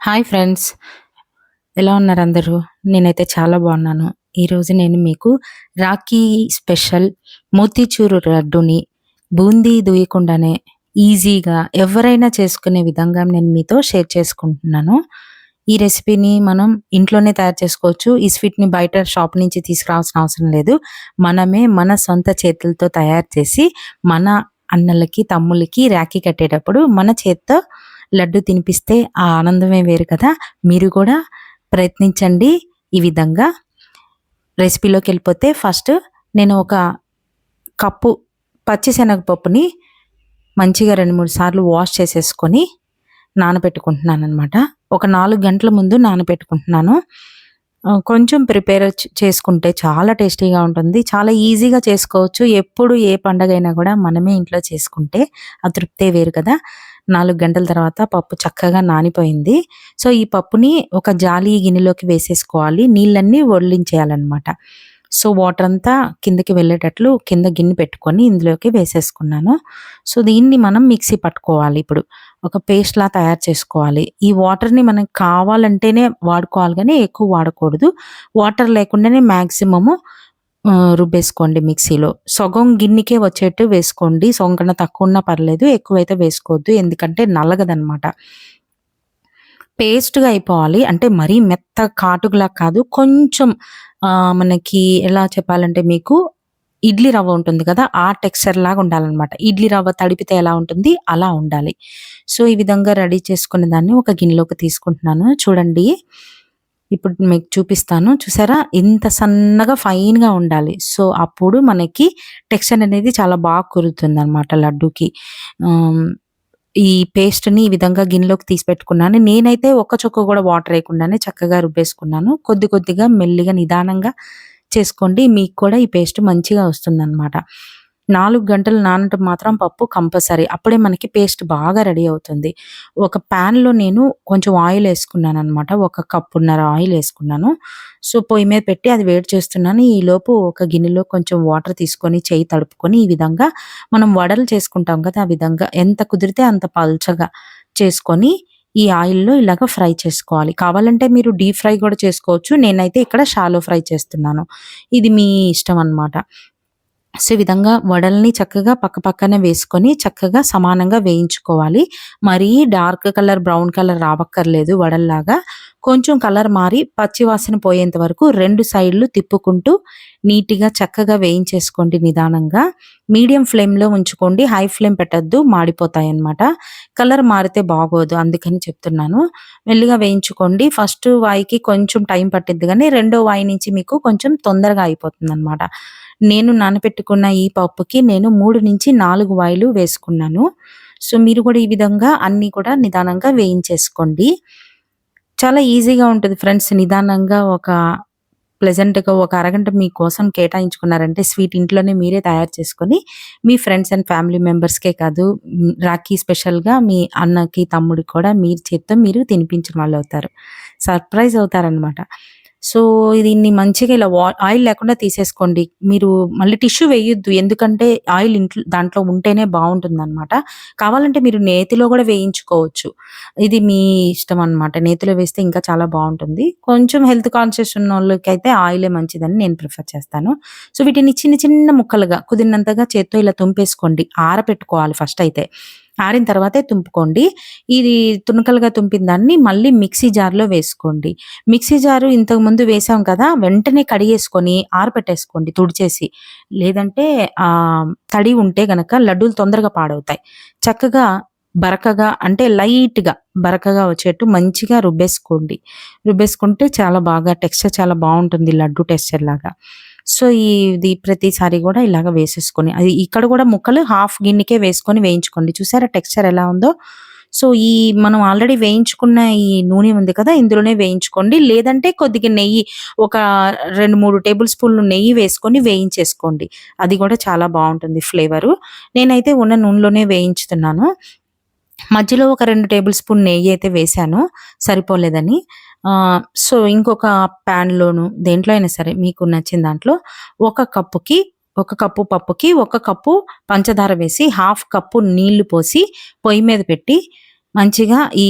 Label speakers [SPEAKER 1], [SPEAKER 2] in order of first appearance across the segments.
[SPEAKER 1] Hi friends. ఎలా ఉన్నారు అందరూ? నేనైతే చాలా బాగున్నాను. ఈరోజు నేను మీకు రాఖీ స్పెషల్ మోతీచూరు లడ్డూని బూందీ దూయకుండానే ఈజీగా ఎవరైనా చేసుకునే విధంగా నేను మీతో షేర్ చేసుకుంటున్నాను. ఈ రెసిపీని మనం ఇంట్లోనే తయారు చేసుకోవచ్చు. ఈ స్వీట్‌ని బయట షాప్ నుంచి తీసుకురావాల్సిన అవసరం లేదు. మనమే మన సొంత చేతులతో తయారు చేసి మన అన్నలకి, తమ్ముళ్ళకి రాఖీ కట్టేటప్పుడు మన చేత్తో లడ్డు తినిపిస్తే ఆ ఆనందమే వేరు కదా! మీరు కూడా ప్రయత్నించండి ఈ విధంగా. రెసిపీలోకి వెళ్ళిపోతే ఫస్ట్ నేను ఒక కప్పు పచ్చిశనగపప్పుని మంచిగా 2, 3 సార్లు వాష్ చేసేసుకొని నానబెట్టుకుంటున్నాననమాట. ఒక నాలుగు గంటల ముందు నానబెట్టుకుంటున్నాను. కొంచెం ప్రిపేర్ చేసుకుంటే చాలా టేస్టీగా ఉంటుంది. చాలా ఈజీగా చేసుకోవచ్చు. ఎప్పుడు ఏ పండగైనా కూడా మనమే ఇంట్లో చేసుకుంటే ఆ తృప్తే వేరు కదా! నాలుగు గంటల తర్వాత పప్పు చక్కగా నానిపోయింది. సో, ఈ పప్పుని ఒక జాలి గిన్నెలోకి వేసేసుకోవాలి. నీళ్ళన్నీ వొర్లించేయాలనమాట. సో, వాటర్ అంతా కిందకి వెళ్ళేటట్లు కింద గిన్నె పెట్టుకొని ఇందులోకి వేసేసుకున్నాను. సో, దీన్ని మనం మిక్సీ పట్టుకోవాలి ఇప్పుడు. ఒక పేస్ట్‌లా తయారు చేసుకోవాలి. ఈ వాటర్‌ని మనకు కావాలంటేనే వాడుకోవాలి కానీ ఎక్కువ వాడకూడదు. వాటర్ లేకుండానే మ్యాక్సిమము ఆహ్, రుబ్బేసుకోండి మిక్సీలో. సగం గిన్నెకే వచ్చేట్టు వేసుకోండి. సగం కన్నా తక్కువున్నా పర్లేదు. ఎక్కువైతే వేసుకోవద్దు. ఎందుకంటే నలగదనమాట. పేస్ట్‌గా అయిపోవాలి. అంటే మరీ మెత్తగా కాటుకులా కాదు. కొంచెం ఆహ్, మనకి ఎలా చెప్పాలంటే మీకు ఇడ్లీ రవ్వ ఉంటుంది కదా! ఆ టెక్స్చర్‌లాగా ఉండాలనమాట. ఇడ్లీ రవ్వ తడిపితే ఎలా ఉంటుంది అలా ఉండాలి. సో, ఈ విధంగా రెడీ చేసుకున్న దాన్ని ఒక గిన్నెలోకి తీసుకుంటున్నాను. చూడండి. ఇప్పుడు మీకు చూపిస్తాను. చూసారా? ఇంత సన్నగా ఫైన్‌గా ఉండాలి. సో, అప్పుడు మనకి టెక్స్చర్ అనేది చాలా బాగా కుదురుతుందనమాట లడ్డూకి. ఈ పేస్ట్‌ని ఈ విధంగా గిన్నెలోకి తీసి పెట్టుకున్నాను. నేనైతే ఒక్క చొక్క కూడా వాటర్ వేయకుండానే చక్కగా రుబ్బేసుకున్నాను. కొద్ది కొద్దిగా మెల్లిగా నిదానంగా చేసుకోండి. మీకు కూడా ఈ పేస్ట్ మంచిగా వస్తుందన్నమాట నాలుగు గంటలు నానటం మాత్రం పప్పు కంపల్సరీ. అప్పుడే మనకి పేస్ట్ బాగా రెడీ అవుతుంది. ఒక ప్యాన్లో నేను కొంచెం ఆయిల్ వేసుకున్నాను అనమాట ఒక కప్పున్నర ఆయిల్ వేసుకున్నాను సో, పొయ్యి మీద పెట్టి అది వేడి చేస్తున్నాను. ఈలోపు ఒక గిన్నెలో కొంచెం వాటర్ తీసుకొని చేయి తడుపుకొని ఈ విధంగా మనం వడలు చేసుకుంటాం కదా! ఆ విధంగా ఎంత కుదిరితే అంత పల్చగా చేసుకొని ఈ ఆయిల్‌లో ఇలాగ ఫ్రై చేసుకోవాలి. కావాలంటే మీరు డీప్ ఫ్రై కూడా చేసుకోవచ్చు. నేనైతే ఇక్కడ షాలో ఫ్రై చేస్తున్నాను. ఇది మీ ఇష్టం అనమాట. సో, ఈ విధంగా వడల్ని చక్కగా పక్క పక్కన వేసుకొని చక్కగా సమానంగా వేయించుకోవాలి. మరీ డార్క్ కలర్, బ్రౌన్ కలర్ రావక్కర్లేదు వడల్లాగా. కొంచెం కలర్ మారి పచ్చివాసన పోయేంత వరకు రెండు సైడ్‌లు తిప్పుకుంటూ నీట్‌గా చక్కగా వేయించేసుకోండి నిదానంగా. మీడియం ఫ్లేమ్‌లో ఉంచుకోండి. హై ఫ్లేమ్ పెట్టద్దు మాడిపోతాయి అన్నమాట కలర్ మారితే బాగోదు. అందుకని చెప్తున్నాను. మెల్లిగా వేయించుకోండి. ఫస్ట్ వాయికి కొంచెం టైం పట్టిద్ది కానీ రెండో వాయి నుంచి మీకు కొంచెం తొందరగా అయిపోతుంది అన్నమాట నేను నానబెట్టుకున్న ఈ పప్పుకి నేను 3-4 వాయిలు వేసుకున్నాను. సో, మీరు కూడా ఈ విధంగా అన్నీ కూడా నిదానంగా వేయించేసుకోండి. చాలా ఈజీగా ఉంటుంది ఫ్రెండ్స్. నిదానంగా ఒక ప్లెజెంట్‌గా ఒక అరగంట మీకోసం కేటాయించుకున్నారంటే స్వీట్ ఇంట్లోనే మీరే తయారు చేసుకొని మీ ఫ్రెండ్స్ అండ్ ఫ్యామిలీ మెంబర్స్‌కే కాదు రాఖీ స్పెషల్‌గా మీ అన్నకి, తమ్ముడికి కూడా మీరు చేత్తో మీరు తినిపించిన వాళ్ళు అవుతారు సర్ప్రైజ్ అవుతారనమాట. సో, దీన్ని మంచిగా ఇలా ఆయిల్ లేకుండా తీసేసుకోండి. మీరు మళ్ళీ టిష్యూ వేయొద్దు. ఎందుకంటే ఆయిల్ ఇంట్లో దాంట్లో ఉంటేనే బాగుంటుంది అనమాట కావాలంటే మీరు నేతిలో కూడా వేయించుకోవచ్చు. ఇది మీ ఇష్టం అనమాట. నేతిలో వేస్తే ఇంకా చాలా బాగుంటుంది కొంచెం హెల్త్ కాన్షియస్ ఉన్నోళ్ళకైతే ఆయిలే మంచిదని నేను ప్రిఫర్ చేస్తాను. సో, వీటిని చిన్న చిన్న ముక్కలుగా కుదిరినంతగా చేత్తో ఇలా తుంపేసుకోండి. ఆరపెట్టుకోవాలి ఫస్ట్ అయితే. ఆరిన తర్వాతే తుంపుకోండి. ఇది తునకలుగా తుంపిన దాన్ని మళ్ళీ మిక్సీ జార్‌లో వేసుకోండి. మిక్సీ జారు ఇంతకు ముందు వేసాం కదా! వెంటనే కడిగేసుకొని ఆరపెట్టేసుకోండి తుడిచేసి. లేదంటే తడి ఉంటే గనక లడ్డూలు తొందరగా పాడవుతాయి. చక్కగా బరకగా అంటే లైట్‌గా బరకగా వచ్చేట్టు మంచిగా రుబ్బేసుకోండి. రుబ్బేసుకుంటే చాలా బాగా టెక్స్చర్ చాలా బాగుంటుంది లడ్డు టెక్స్చర్‌లాగా. సో, ఇది ప్రతిసారి కూడా ఇలాగ వేసేసుకొని అది ఇక్కడ కూడా ముక్కలు హాఫ్ గిన్నెకే వేసుకొని వేయించుకోండి. చూసారా టెక్స్చర్ ఎలా ఉందో? సో, ఈ మనం ఆల్రెడీ వేయించుకున్న ఈ నూనె ఉంది కదా! ఇందులోనే వేయించుకోండి. లేదంటే కొద్దిగా నెయ్యి ఒక 2, 3 టేబుల్ స్పూన్‌లు నెయ్యి వేసుకొని వేయించేసుకోండి. అది కూడా చాలా బాగుంటుంది ఫ్లేవరు. నేనైతే ఉన్న నూనెలోనే వేయించుతున్నాను. మధ్యలో ఒక రెండు టేబుల్ స్పూన్ నెయ్యి అయితే వేశాను. సరిపోలేదని. సో, ఇంకొక ప్యాన్లోను దేంట్లో అయినా సరే మీకు నచ్చిన దాంట్లో ఒక కప్పుకి ఒక కప్పు పప్పుకి ఒక కప్పు పంచదార వేసి హాఫ్ కప్పు నీళ్ళు పోసి పొయ్యి మీద పెట్టి మంచిగా ఈ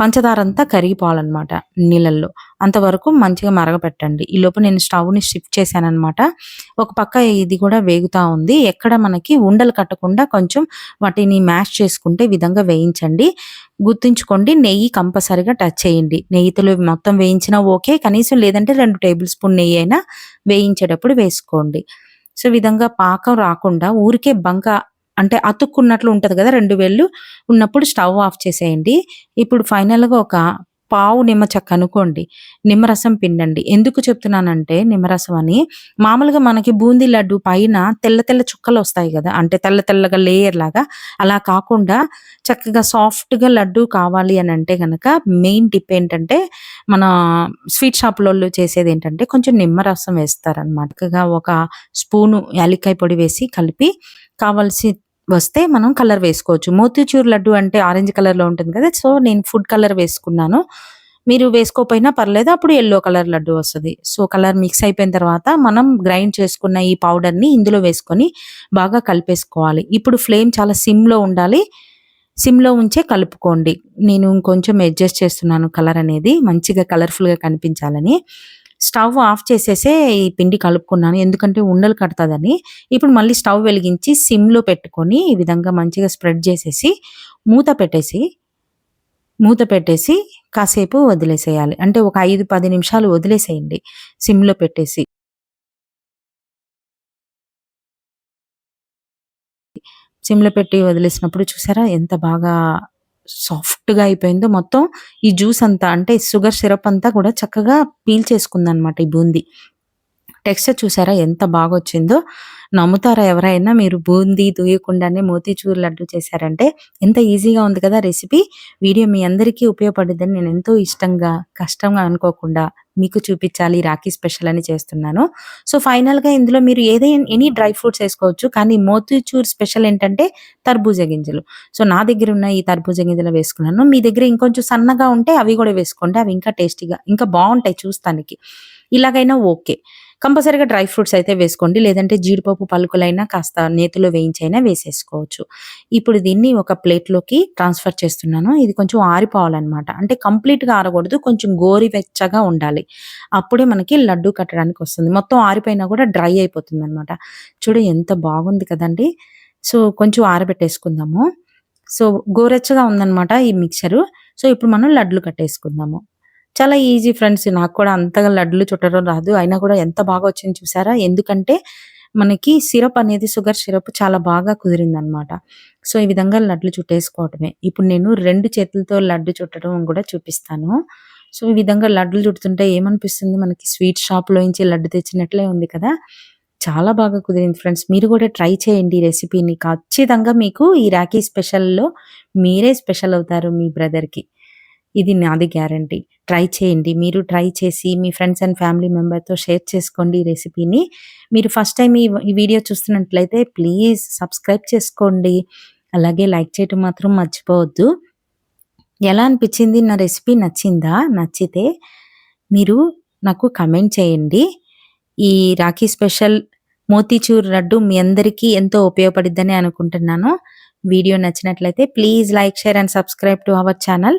[SPEAKER 1] పంచదార అంతా కరిగిపోవాలన్నమాట నీళ్ళల్లో. అంతవరకు మంచిగా మరగపెట్టండి. ఈ లోపు నేను స్టవ్ని షిఫ్ట్ చేశానమాట ఒక పక్క ఇది కూడా వేగుతా ఉంది. ఎక్కడ మనకి ఉండలు కట్టకుండా కొంచెం వాటిని మ్యాష్ చేసుకుంటే విధంగా వేయించండి. గుర్తుంచుకోండి నెయ్యి కంపల్సరిగా టచ్ చేయండి. నెయ్యితో మొత్తం వేయించినా ఓకే. కనీసం లేదంటే రెండు టేబుల్ స్పూన్ నెయ్యి అయినా వేయించేటప్పుడు వేసుకోండి. సో విధంగా పాకం రాకుండా ఊరికే బంక అంటే అతుక్కున్నట్లు ఉంటుంది కదా రెండు వేళ్ళు ఉన్నప్పుడు స్టవ్ ఆఫ్ చేసేయండి. ఇప్పుడు ఫైనల్గా ఒక పావు నిమ్మ చెక్క అనుకోండి. నిమ్మరసం పిండండి. ఎందుకు చెప్తున్నానంటే నిమ్మరసం అని మామూలుగా మనకి బూందీ లడ్డు పైన తెల్ల తెల్ల చుక్కలు వస్తాయి కదా అంటే తెల్ల తెల్లగా లేయర్ లాగా అలా కాకుండా చక్కగా సాఫ్ట్గా లడ్డు కావాలి అని అంటే కనుక మెయిన్ టిప్ ఏంటంటే మన స్వీట్ షాప్లలో చేసేది ఏంటంటే కొంచెం నిమ్మరసం వేస్తారనమాట ఒక స్పూను యాలికాయ పొడి వేసి కలిపి కావాల్సి వస్తే మనం కలర్ వేసుకోవచ్చు. మోతీచూర్ లడ్డు అంటే ఆరెంజ్ కలర్లో ఉంటుంది కదా సో నేను ఫుడ్ కలర్ వేసుకున్నాను. మీరు వేసుకోకపోయినా పర్లేదు అప్పుడు ఎల్లో కలర్ లడ్డు వస్తుంది. సో కలర్ మిక్స్ అయిపోయిన తర్వాత మనం గ్రైండ్ చేసుకున్న ఈ పౌడర్ని ఇందులో వేసుకొని బాగా కలిపేసుకోవాలి. ఇప్పుడు ఫ్లేమ్ చాలా సిమ్లో ఉండాలి. సిమ్లో ఉంచే కలుపుకోండి. నేను ఇంకొంచెం అడ్జస్ట్ చేస్తున్నాను కలర్ అనేది మంచిగా కలర్ఫుల్గా కనిపించాలని. స్టవ్ ఆఫ్ చేసేసే ఈ పిండి కలుపుకున్నాను. ఎందుకంటే ఉండలు కడతదని. ఇప్పుడు మళ్ళీ స్టవ్ వెలిగించి సిమ్లో పెట్టుకొని ఈ విధంగా మంచిగా స్ప్రెడ్ చేసేసి మూత పెట్టేసి మూత పెట్టేసి కాసేపు వదిలేసేయాలి. అంటే ఒక ఐదు పది నిమిషాలు వదిలేసేయండి సిమ్లో పెట్టేసి. సిమ్లో పెట్టి వదిలేసినప్పుడు చూసారా ఎంత బాగా సాఫ్ట్‌గా అయిపోయిందో మొత్తం ఈ జ్యూస్ అంతా అంటే షుగర్ సిరప్ అంతా కూడా చక్కగా పీల్చేసుకుందనమాట ఈ బూందీ. టెక్స్చర్ చూసారా ఎంత బాగా వచ్చిందో నమ్ముతారా ఎవరైనా మీరు బూందీ దూయకుండానే మోతీచూర్ లడ్డు చేశారంటే ఎంత ఈజీగా ఉంది కదా రెసిపీ. వీడియో మీ అందరికీ ఉపయోగపడిద్దని నేను ఎంతో ఇష్టంగా, కష్టంగా అనుకోకుండా మీకు చూపించాలి రాఖీ స్పెషల్ అని చేస్తున్నాను. సో, ఫైనల్‌గా ఇందులో మీరు ఏదైనా ఎనీ డ్రై ఫ్రూట్స్ వేసుకోవచ్చు. కానీ మోతీచూర్ స్పెషల్ ఏంటంటే తర్బూజ గింజలు. సో, నా దగ్గర ఉన్న ఈ తర్బూజ గింజలు వేసుకున్నాను. మీ దగ్గర ఇంకొంచెం సన్నగా ఉంటే అవి కూడా వేసుకోండి. అవి ఇంకా టేస్టీగా ఇంకా బాగుంటాయి చూస్తానికి. ఇలాగైనా ఓకే. కంపల్సరీగా డ్రై ఫ్రూట్స్ అయితే వేసుకోండి. లేదంటే జీడిపప్పు పలుకులైనా కాస్త నేతిలో వేయించైనా వేసేసుకోవచ్చు. ఇప్పుడు దీన్ని ఒక ప్లేట్లోకి ట్రాన్స్ఫర్ చేస్తున్నాను. ఇది కొంచెం ఆరిపోవాలన్నమాట. అంటే కంప్లీట్గా ఆరకూడదు. కొంచెం గోరివెచ్చగా ఉండాలి. అప్పుడే మనకి లడ్డు కట్టడానికి వస్తుంది. మొత్తం ఆరిపోయినా కూడా డ్రై అయిపోతుంది అనమాట చూడు ఎంత బాగుంది కదండి. సో కొంచెం ఆరబెట్టేసుకుందాము. సో గోరెచ్చగా ఉందన్నమాట ఈ మిక్చరు. సో ఇప్పుడు మనం లడ్లు కట్టేసుకుందాము. చాలా ఈజీ ఫ్రెండ్స్. నాకు కూడా అంతగా లడ్లు చుట్టడం రాదు. అయినా కూడా ఎంత బాగా వచ్చింది చూసారా? ఎందుకంటే మనకి సిరప్ అనేది షుగర్ సిరప్ చాలా బాగా కుదిరిందనమాట. సో ఈ విధంగా లడ్లు చుట్టేసుకోవటమే. ఇప్పుడు నేను రెండు చేతులతో లడ్డు చుట్టడం కూడా చూపిస్తాను. సో ఈ విధంగా లడ్లు చుడుతుంటే ఏమనిపిస్తుంది? మనకి స్వీట్ షాప్లో నుంచి లడ్డు తెచ్చినట్లే ఉంది కదా? చాలా బాగా కుదిరింది ఫ్రెండ్స్. మీరు కూడా ట్రై చేయండి ఈ రెసిపీని. ఖచ్చితంగా మీకు ఈ రాఖీ స్పెషల్లో మీరే స్పెషల్ అవుతారు మీ బ్రదర్కి. ఇది నాది గ్యారంటీ. ట్రై చేయండి. మీరు ట్రై చేసి మీ ఫ్రెండ్స్ అండ్ ఫ్యామిలీ మెంబర్తో షేర్ చేసుకోండి ఈ రెసిపీని. మీరు ఫస్ట్ టైం ఈ వీడియో చూస్తున్నట్లయితే ప్లీజ్ సబ్స్క్రైబ్ చేసుకోండి. అలాగే లైక్ చేయటం మాత్రం మర్చిపోవద్దు. ఎలా అనిపించింది? నా రెసిపీ నచ్చిందా? నచ్చితే మీరు నాకు కమెంట్ చేయండి. ఈ రాఖీ స్పెషల్ మోతీచూర్ లడ్డు మీ అందరికీ ఎంతో ఉపయోగపడిద్దని అనుకుంటున్నాను. వీడియో నచ్చినట్లయితే please like share and subscribe to our channel.